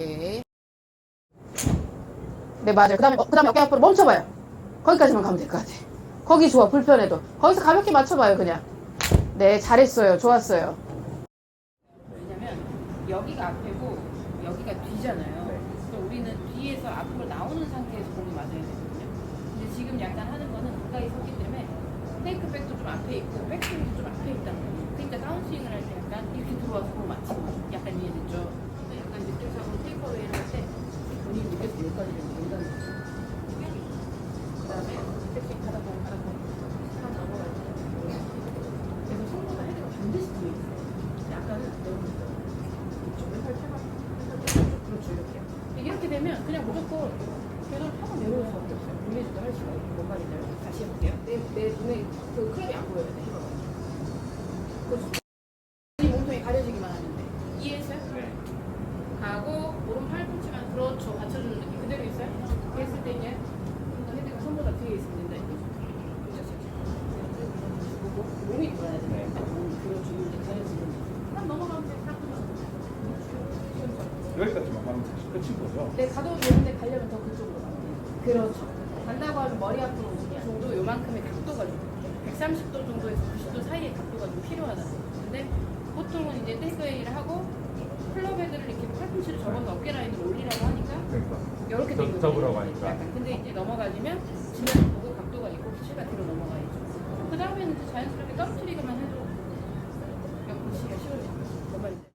오케이. 네, 맞아요. 그 다음에, 그 다음에 어깨 앞으로 멈춰봐요. 거기까지만 가면 될 것 같아. 거기 좋아, 불편해도. 거기서 가볍게 맞춰봐요, 그냥. 네, 잘했어요. 좋았어요. 왜냐면 여기가 앞이고 여기가 뒤잖아요. 그래서 우리는 뒤에서 앞으로 나오는 상태에서 공이 맞아야 되거든요. 근데 지금 약간 하는 거는 가까이 섰기 때문에 테이크백도 좀 앞에 있고 백스윙도 좀 앞에 있단 말이에요. 그러니까 다운스윙을 할때 되면 그냥 무조건 계속 하고 내려올 수밖에 없어요. 분리주도 할 수가 없고 뭔 알죠? 다시 해볼게요. 내, 내 눈에 그 클럽이 안 보여요. 네, 해봐봐요. 그렇죠. 이 몸통이 가려지기만 하는데 이해했어요? 네. 가고 오른 팔꿈치만 그렇죠 받쳐주는 느낌 그대로 있어요? 이렇게 했을 때 이제 좀더 헤드가 손보다 뒤에 있으면 된다 그렇죠 보고 몸이 돌아야 돼몸 여기까지만 가면 다시 끝인 거죠? 내 가도 되는데 가려면 더 그쪽으로 가면 돼요. 그렇죠. 간다고 하면 머리 앞으로 오는 게 정도 요만큼의 각도가 좀 130도 정도에서 90도 사이의 각도가 좀 필요하다. 근데 보통은 이제 테이크웨이를 하고 클럽 헤드를 이렇게 팔꿈치를 접어서 어깨 라인으로 올리라고 하니까 그러니까 이렇게 접- 되는 접으라고. 하니까. 약간. 근데 이제 넘어가지면 지면 보고 각도가 있고 키가 뒤로 넘어가야죠. 그 다음에는 이제 자연스럽게 떨어뜨리기만 해도